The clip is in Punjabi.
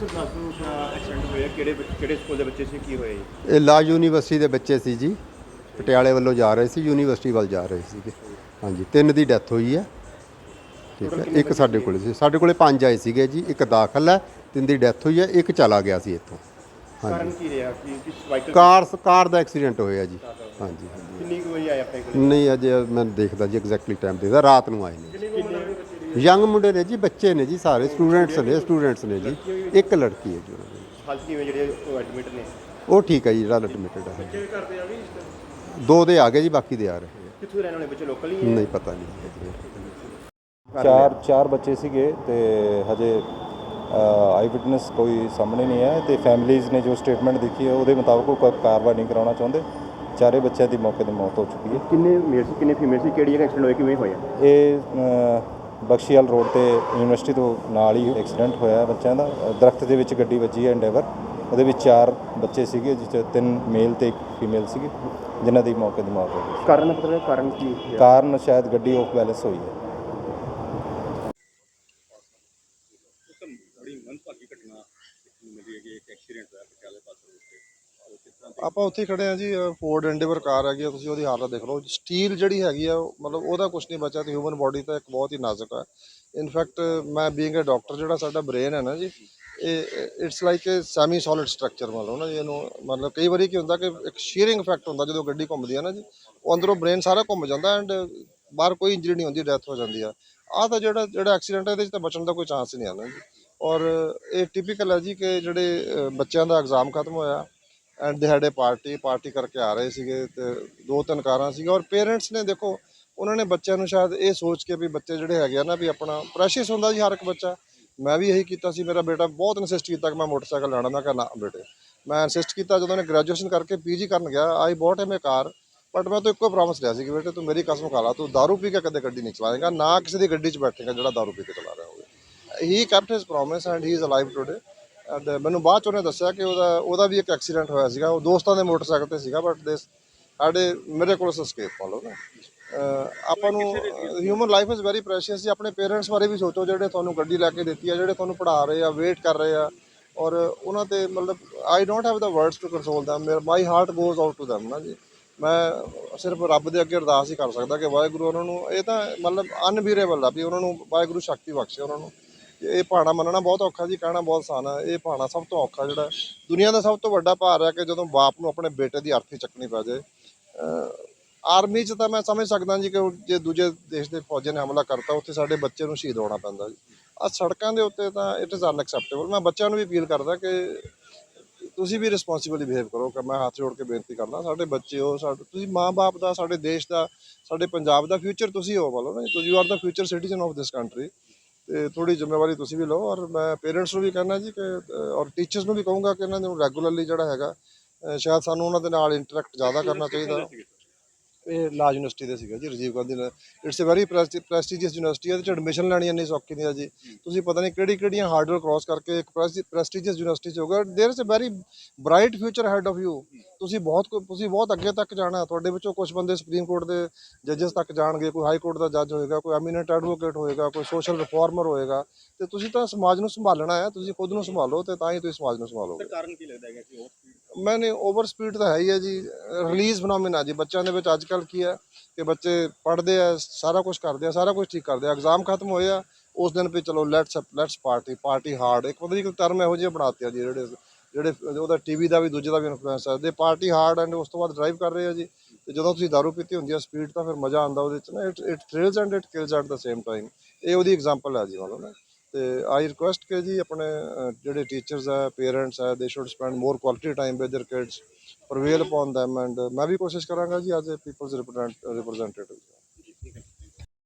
ਸਰ ਦੱਸ ਦਿਓ ਕਿ ਐਕਸੀਡੈਂਟ ਹੋਇਆ ਕਿਹੜੇ ਬੱਚ- ਕਿਹੜੇ ਸਕੂਲ ਦੇ ਬੱਚੇ ਸੀ ਕੀ ਹੋਇਆ ਜੀ? ਇਹ ਲਾ ਯੂਨੀਵਰਸਿਟੀ ਦੇ ਬੱਚੇ ਸੀ ਜੀ। ਪਟਿਆਲੇ ਵੱਲੋਂ ਜਾ ਰਹੇ ਸੀ ਯੂਨੀਵਰਸਿਟੀ ਵੱਲ ਜਾ ਰਹੇ ਸੀਗੇ। ਹਾਂਜੀ ਤਿੰਨ ਦੀ ਡੈਥ ਹੋਈ ਹੈ। ਠੀਕ ਹੈ ਇੱਕ ਸਾਡੇ ਕੋਲੇ ਸੀ। ਸਾਡੇ ਕੋਲੇ ਪੰਜ ਆਏ ਸੀਗੇ ਜੀ ਇੱਕ ਦਾਖਲ ਹੈ ਤਿੰਨ ਦੀ ਡੈਥ ਹੋਈ ਹੈ ਇੱਕ ਚਲਾ ਗਿਆ ਸੀ ਇੱਥੋਂ। ਕਾਰਨ ਕੀ ਰਿਹਾ? ਕਿ ਕਿਸ ਵਾਈਕਲ ਕਾਰ ਕਾਰ ਦਾ ਐਕਸੀਡੈਂਟ ਹੋਇਆ ਜੀ। ਹਾਂਜੀ ਹਾਂਜੀ। ਕਿੰਨੀ ਕੁ ਵਜੇ ਆਏ ਆਪਣੇ ਕੋਲ? ਨਹੀਂ ਅਜੇ ਮੈਂ ਦੇਖਦਾ ਜੀ ਐਗਜ਼ੈਕਟਲੀ ਟਾਈਮ ਦੇਖਦਾ। ਰਾਤ ਨੂੰ ਆਏ ਨੇ। ਯੰਗ ਮੁੰਡੇ ਨੇ ਜੀ ਬੱਚੇ ਨੇ ਜੀ ਸਾਰੇ ਸਟੂਡੈਂਟਸ ਨੇ ਸਟੂਡੈਂਟਸ ਨੇ ਜੀ। ਇੱਕ ਲੜਕੀ ਹੈ ਜੀ ਉਹਨਾਂ ਦੀ। ਹਾਲਤ ਕਿਵੇਂ ਜਿਹੜੇ ਉਹ ਐਡਮਿਟ ਨੇ? ਉਹ ਠੀਕ ਹੈ ਜੀ ਜਿਹੜਾ ਐਡਮਿਟਡ ਹੈ। ਦੋ ਦੇ ਆ ਗਏ ਜੀ ਬਾਕੀ ਦੇ ਆ ਰਹੇ ਕਿੱਥੋਂ ਰਹਿਣ ਵਾਲੇ ਬੱਚੇ ਲੋਕਲ ਹੀ ਨਹੀਂ ਪਤਾ ਨਹੀਂ ਚਾਰ ਚਾਰ ਬੱਚੇ ਸੀਗੇ ਤੇ ਹਜੇ ਆਈ ਵਿਟਨੈਸ ਕੋਈ ਸਾਹਮਣੇ ਨਹੀਂ ਹੈ ਤੇ ਫੈਮਿਲੀਜ਼ ਨੇ ਜੋ ਸਟੇਟਮੈਂਟ ਦਿੱਤੀ ਹੈ ਉਹਦੇ ਮੁਤਾਬਕ ਉਹ ਕੋਈ ਕਾਰਵਾਈ ਨਹੀਂ ਕਰਾਉਣਾ ਚਾਹੁੰਦੇ। ਚਾਰੇ ਬੱਚਿਆਂ ਦੀ ਮੌਕੇ ਤੇ ਮੌਤ ਹੋ ਚੁੱਕੀ ਹੈ। ਕਿੰਨੇ ਮੇਲ ਸੀ ਕਿੰਨੇ ਫੀਮੇਲ ਸੀ ਕਿਹੜੀ ਜਗ੍ਹਾ ਐਕਸੀਡੈਂਟ ਹੋਇਆ ਕਿਵੇਂ ਹੋਇਆ? ਇਹ ਅ, ਬਖਸ਼ੀਵਾਲ ਰੋਡ ਤੇ ਯੂਨੀਵਰਸਿਟੀ ਤੋਂ ਨਾਲ ਹੀ ਐਕਸੀਡੈਂਟ ਹੋਇਆ ਹੈ ਬੱਚਿਆਂ ਦਾ। ਦਰਖਤ ਦੇ ਵਿੱਚ ਗੱਡੀ ਵੱਜੀ ਹੈ ਐਂਡੇਵਰ ਉਹਦੇ ਵਿੱਚ ਚਾਰ ਬੱਚੇ ਸੀਗੇ ਜਿਸ 'ਚ ਤਿੰਨ ਮੇਲ ਤੇ ਇੱਕ ਫੀਮੇਲ ਸੀਗੇ ਜਿਨ੍ਹਾਂ ਦੀ ਮੌਕੇ ਤੇ ਮੌਤ ਹੋ ਗਈ ਕਾਰਨ ਪਤਾ ਲੱਗਾ ਕਾਰਨ ਕੀ ਹੈ ਕਾਰਨ ਸ਼ਾਇਦ ਗੱਡੀ ਆਫ ਬੈਲੈਂਸ ਹੋਈ ਹੈ। ਆਪਾਂ ਉੱਥੇ ਹੀ ਖੜੇ ਆ ਜੀ ਫੋਰਡ ਐਂਡੇਵਰ ਕਾਰ ਹੈਗੀ ਆ, ਤੁਸੀਂ ਉਹਦੀ ਹਾਲਤ ਦੇਖ ਲਓ। ਸਟੀਲ ਜਿਹੜੀ ਹੈਗੀ ਆ ਉਹ- ਮਤਲਬ ਉਹਦਾ ਕੁਝ ਨਹੀਂ ਬਚਿਆ ਤੇ ਹਿਊਮਨ ਬਾਡੀ ਤਾਂ ਇੱਕ ਬਹੁਤ ਹੀ ਨਾਜ਼ੁਕ ਹੈ ਇਨਫੈਕਟ ਮੈਂ ਬੀਇੰਗ ਅ ਡਾਕਟਰ ਜਿਹੜਾ ਸਾਡਾ ਬ੍ਰੇਨ ਹੈ ਨਾ ਜੀ, ਇਹ it's like uh semi solid structure ਮਤਲਬ ਨਾ ਜੀ, ਇਹਨੂੰ ਮਤਲਬ ਕਈ ਵਾਰੀ ਕੀ ਹੁੰਦਾ ਕਿ ਇੱਕ ਸ਼ੀਅਰਿੰਗ ਇਫੈਕਟ ਹੁੰਦਾ ਜਦੋਂ ਗੱਡੀ ਘੁੰਮਦੀ ਹੈ ਨਾ ਜੀ, ਉਹ ਅੰਦਰੋਂ ਬ੍ਰੇਨ ਸਾਰਾ ਘੁੰਮ ਜਾਂਦਾ ਐਂਡ ਬਾਹਰ ਕੋਈ ਇੰਜਰੀ ਨਹੀਂ ਹੁੰਦੀ ਡੈਥ ਹੋ ਜਾਂਦੀ ਆ। ਆਹ ਤਾਂ ਜਿਹੜਾ ਜਿਹੜਾ ਐਕਸੀਡੈਂਟ ਹੈ ਇਹਦੇ 'ਚ ਤਾਂ ਬਚਣ ਦਾ ਕੋਈ ਚਾਂਸ ਹੀ ਨਹੀਂ ਆਉਂਦਾ ਜੀ। ਔਰ ਇਹ ਟਿਪੀਕਲ ਹੈ ਜੀ ਕਿ ਜਿਹੜੇ ਬੱਚਿਆਂ ਦਾ ਐਗਜ਼ਾਮ ਖਤਮ ਹੋਇਆ ਐਂਡ ਦੇ ਹੈਡ ਏ ਪਾਰਟੀ ਪਾਰਟੀ ਕਰਕੇ ਆ ਰਹੇ ਸੀਗੇ ਤੇ ਦੋ ਤਿੰਨ ਕਾਰਾਂ ਸੀਗਾ ਔਰ ਪੇਰੈਂਟਸ ਨੇ ਦੇਖੋ ਉਹਨਾਂ ਨੇ ਬੱਚਿਆਂ ਨੂੰ ਸ਼ਾਇਦ ਇਹ ਸੋਚ ਕੇ ਵੀ ਬੱਚੇ ਜਿਹੜੇ ਹੈਗੇ ਆ ਨਾ ਵੀ ਆਪਣਾ ਪ੍ਰੈਸ਼ੀਅਸ ਹੁੰਦਾ ਜੀ ਹਰ ਇੱਕ ਬੱਚਾ ਮੈਂ ਵੀ ਇਹੀ ਕੀਤਾ ਸੀ ਮੇਰਾ ਬੇਟਾ ਬਹੁਤ ਇਨਸਿਸਟ ਕੀਤਾ ਕਿ ਮੈਂ ਮੋਟਰਸਾਈਕਲ ਲੈਣਾ ਮੈਂ ਕਿਹਾ ਨਾ ਬੇਟੇ ਮੈਂ ਇਨਸਿਸਟ ਕੀਤਾ ਜਦੋਂ ਨੇ ਗ੍ਰੈਜੂਏਸ਼ਨ ਕਰਕੇ ਪੀਜੀ ਕਰਨ ਗਿਆ I bought him A car but ਮੈਂ ਤਾਂ ਇੱਕੋ ਪ੍ਰੋਮਿਸ ਲਿਆ ਸੀ ਕਿ ਬੇਟੇ ਤੂੰ ਮੇਰੀ ਕਸਮ ਖਾ ਲਾ ਤੂੰ दारू ਪੀ ਕੇ ਕਦੇ ਗੱਡੀ ਨਹੀਂ ਚਲਾਏਗਾ ਨਾ ਕਿਸੇ ਦੀ ਗੱਡੀ 'ਚ ਬੈਠੇਗਾ ਜਿਹੜਾ दारू ਪੀ ਕੇ ਚਲਾ ਰਿਹਾ ਹੋਵੇ he kept his promise and he is alive today and ਮੈਨੂੰ ਬਾਅਦ ਚ ਉਹਨੇ ਦੱਸਿਆ ਕਿ ਉਹਦਾ ਉਹਦਾ ਵੀ ਇੱਕ ਐਕਸੀਡੈਂਟ ਹੋਇਆ ਸੀਗਾ। ਉਹ ਦੋਸਤਾਂ ਦੇ ਮੋਟਰਸਾਈਕਲ ਤੇ ਸੀਗਾ ਬਟ ਦੇ ਸਾਡੇ, ਮੇਰੇ ਕੋਲ ਸਕੇਪ ਪਾ ਲਓ ਨਾ ਆਪਾਂ ਨੂੰ human life is very precious ਜੀ। ਆਪਣੇ ਪੇਰੈਂਟਸ ਬਾਰੇ ਵੀ ਸੋਚੋ, ਜਿਹੜੇ ਤੁਹਾਨੂੰ ਗੱਡੀ ਲੈ ਕੇ ਦਿੱਤੀ ਆ, ਜਿਹੜੇ ਤੁਹਾਨੂੰ ਪੜ੍ਹਾ ਰਹੇ ਆ ਵੇਟ ਕਰ ਰਹੇ ਆ। ਔਰ ਉਹਨਾਂ ਤੇ ਮਤਲਬ I don't have the words to console them ਮੇਰਾ my heart goes out to them ਨਾ ਜੀ। ਮੈਂ ਸਿਰਫ ਰੱਬ ਦੇ ਅੱਗੇ ਅਰਦਾਸ ਹੀ ਕਰ ਸਕਦਾ ਕਿ ਵਾਹਿਗੁਰੂ ਉਹਨਾਂ ਨੂੰ, ਇਹ ਤਾਂ ਮਤਲਬ ਅਨਬੀਰੇਬਲ ਆ ਵੀ ਉਹਨਾਂ ਨੂੰ ਵਾਹਿਗੁਰੂ ਸ਼ਕਤੀ ਬਖਸ਼ੇ ਉਹਨਾਂ ਨੂੰ। ਇਹ ਭਾਣਾ ਮੰਨਣਾ ਬਹੁਤ ਔਖਾ ਜੀ, ਕਹਿਣਾ ਬਹੁਤ ਆਸਾਨ ਹੈ ਇਹ ਭਾਣਾ ਸਭ ਤੋਂ ਔਖਾ ਜਿਹੜਾ, ਦੁਨੀਆ ਦਾ ਸਭ ਤੋਂ ਵੱਡਾ ਭਾਰ ਹੈ ਕਿ ਜਦੋਂ ਬਾਪ ਨੂੰ ਆਪਣੇ ਬੇਟੇ ਦੀ ਅਰਥੀ ਚੱਕਣੀ ਪੈ ਜਾਏ। ਆਰਮੀ 'ਚ ਤਾਂ ਮੈਂ ਸਮਝ ਸਕਦਾ ਜੀ ਕਿ ਜੇ ਦੂਜੇ ਦੇਸ਼ ਦੇ ਫੌਜਾਂ ਨੇ ਹਮਲਾ ਕਰਤਾ, ਉੱਥੇ ਸਾਡੇ ਬੱਚੇ ਨੂੰ ਸ਼ਹੀਦ ਹੋਣਾ ਪੈਂਦਾ ਜੀ। ਆ ਸੜਕਾਂ ਦੇ ਉੱਤੇ ਤਾਂ ਇਟ ਇਜ਼ ਅਨਐਕਸੈਪਟੇਬਲ ਮੈਂ ਬੱਚਿਆਂ ਨੂੰ ਵੀ ਅਪੀਲ ਕਰਦਾ ਕਿ ਤੁਸੀਂ ਵੀ ਰਿਸਪੌਂਸਿਬਲੀ ਬਿਹੇਵ ਕਰੋ, ਕਿ ਮੈਂ ਹੱਥ ਜੋੜ ਕੇ ਬੇਨਤੀ ਕਰਦਾ, ਸਾਡੇ ਬੱਚੇ ਹੋ, ਸਾਡੇ, ਤੁਸੀਂ ਮਾਂ-ਬਾਪ ਦਾ, ਸਾਡੇ ਦੇਸ਼ ਦਾ, ਸਾਡੇ ਪੰਜਾਬ ਦਾ ਫਿਊਚਰ ਤੁਸੀਂ ਹੋ ਬੋਲੋ ਨਾ ਤੁਸੀਂ you are the future citizen of this country ਤੇ ਥੋੜੀ ਜ਼ਿੰਮੇਵਾਰੀ ਤੁਸੀਂ ਵੀ ਲਓ ਔਰ ਮੈਂ ਪੇਰੈਂਟਸ ਨੂੰ ਵੀ ਕਹਿਣਾ ਜੀ ਕਿ ਅਹ, ਔਰ ਟੀਚਰਸ ਨੂੰ ਵੀ ਕਹੂੰਗਾ ਕਿ ਇਹਨਾਂ ਨੂੰ ਰੈਗੂਲਰਲੀ ਜਿਹੜਾ ਹੈਗਾ ਅਹ, ਸ਼ਾਇਦ ਸਾਨੂੰ ਉਹਨਾਂ ਦੇ ਨਾਲ ਇੰਟਰੈਕਟ ਜ਼ਿਆਦਾ ਕਰਨਾ ਚਾਹੀਦਾ ਇਹ ਲਾ ਯੂਨੀਵਰਸਿਟੀ ਦੇ ਸੀਗਾ ਜੀ Rajiv Gandhi it's a very prestigious university ਇਹਦੇ ਚ ਐਡਮਿਸ਼ਨ ਲੈਣੀ ਇੰਨੀ ਸੌਖੀ ਨਹੀਂ ਆ ਜੀ ਤੁਸੀਂ ਪਤਾ ਨਹੀਂ ਕਿਹੜੀ ਕਿਹੜੀਆਂ ਹਾਰਡਰ ਕ੍ਰਾਸ ਕਰਕੇ ਇੱਕ ਪ੍ਰੈਸਟੀਜੀਅਸ ਯੂਨੀਵਰਸਿਟੀ ਚ ਹੋਗਾ there is a very bright future head of you ਤੁਸੀਂ ਬਹੁਤ ਕੁ- ਤੁਸੀਂ ਬਹੁਤ ਅੱਗੇ ਤੱਕ ਜਾਣਾ ਤੁਹਾਡੇ ਵਿੱਚੋਂ ਕੁਝ ਬੰਦੇ ਸੁਪਰੀਮ ਕੋਰਟ ਦੇ ਜੱਜਸ ਤੱਕ ਜਾਣਗੇ ਕੋਈ ਹਾਈ ਕੋਰਟ ਦਾ ਜੱਜ ਹੋਏਗਾ ਕੋਈ ਐਮੀਨੈਂਟ ਐਡਵੋਕੇਟ ਹੋਏਗਾ ਕੋਈ ਸੋਸ਼ਲ ਰਿਫਾਰਮਰ ਹੋਏਗਾ। ਤੇ ਤੁਸੀਂ ਤਾਂ ਸਮਾਜ ਨੂੰ ਸੰਭਾਲਣਾ ਹੈ ਤੁਸੀਂ ਖੁਦ ਨੂੰ ਸੰਭਾਲੋ ਤੇ ਤਾਂ ਹੀ ਤੁਸੀਂ ਸਮਾਜ ਨੂੰ ਸੰਭਾਲੋਗੇ। ਕਾਰਨ ਕੀ ਲੱਗਦਾ ਹੈਗਾ ਕਿ ਉਹ ਮੈਨੇ ਓਵਰ ਸਪੀਡ ਤਾਂ ਹੈ ਹੀ ਹੈ ਜੀ। ਰਿਲੀਜ਼ ਫਨੋਮੀਨਾ ਜੀ ਬੱਚਿਆਂ ਦੇ ਵਿੱਚ ਅੱਜ ਕੱਲ ਕੀ ਹੈ ਕਿ ਬੱਚੇ ਪੜ੍ਹਦੇ ਆ ਸਾਰਾ ਕੁਝ ਕਰਦੇ ਆ ਸਾਰਾ ਕੁਝ ਠੀਕ ਕਰਦੇ ਆ। ਐਗਜ਼ਾਮ ਖਤਮ ਹੋਏ ਆ ਉਸ ਦਿਨ ਵੀ ਚਲੋ let's let's party party hard ਇੱਕ ਪਤਾ ਨਹੀਂ ਟਰਮ ਇਹੋ ਜਿਹੇ ਬਣਾਤੇ ਆ ਜੀ ਜਿਹੜੇ ਜਿਹੜੇ ਉਹਦਾ ਟੀਵੀ ਦਾ ਵੀ ਦੂਜੇ ਦਾ ਵੀ ਇਨਫਲੂਐਂਸ ਹੈ ਦੇ ਪਾਰਟੀ ਹਾਰਡ ਐਂਡ ਉਸ ਤੋਂ ਬਾਅਦ ਡਰਾਈਵ ਕਰ ਰਹੇ ਆ ਜੀ ਤੇ ਜਦੋਂ ਤੁਸੀਂ ਦਾਰੂ ਪੀਤੀ ਹੁੰਦੀ ਆ ਸਪੀਡ ਤਾਂ ਫਿਰ ਮਜ਼ਾ ਆਉਂਦਾ ਉਹਦੇ ਚ ਨਾ it it thrills and it kills at the same time ਇਹ ਉਹਦੀ ਐਗਜ਼ਾਮਪਲ ਹੈ ਜੀ ਮੰਨ ਲਓ ਨਾ ਤੇ ਆਈ ਰਿਕੁਐਸਟ ਕਿ ਜੀ ਆਪਣੇ ਅਹ, ਜਿਹੜੇ ਟੀਚਰਸ ਹੈ ਪੇਰੈਂਟਸ ਹੈ they should spend more quality time with their kids prevail upon them and ਮੈਂ ਵੀ ਕੋਸ਼ਿਸ਼ ਕਰਾਂਗਾ ਜੀ ਐਜ਼ ਅ ਪੀਪਲਸ ਰਿਪਰੈਜ਼ੈਂਟੇਟਿਵ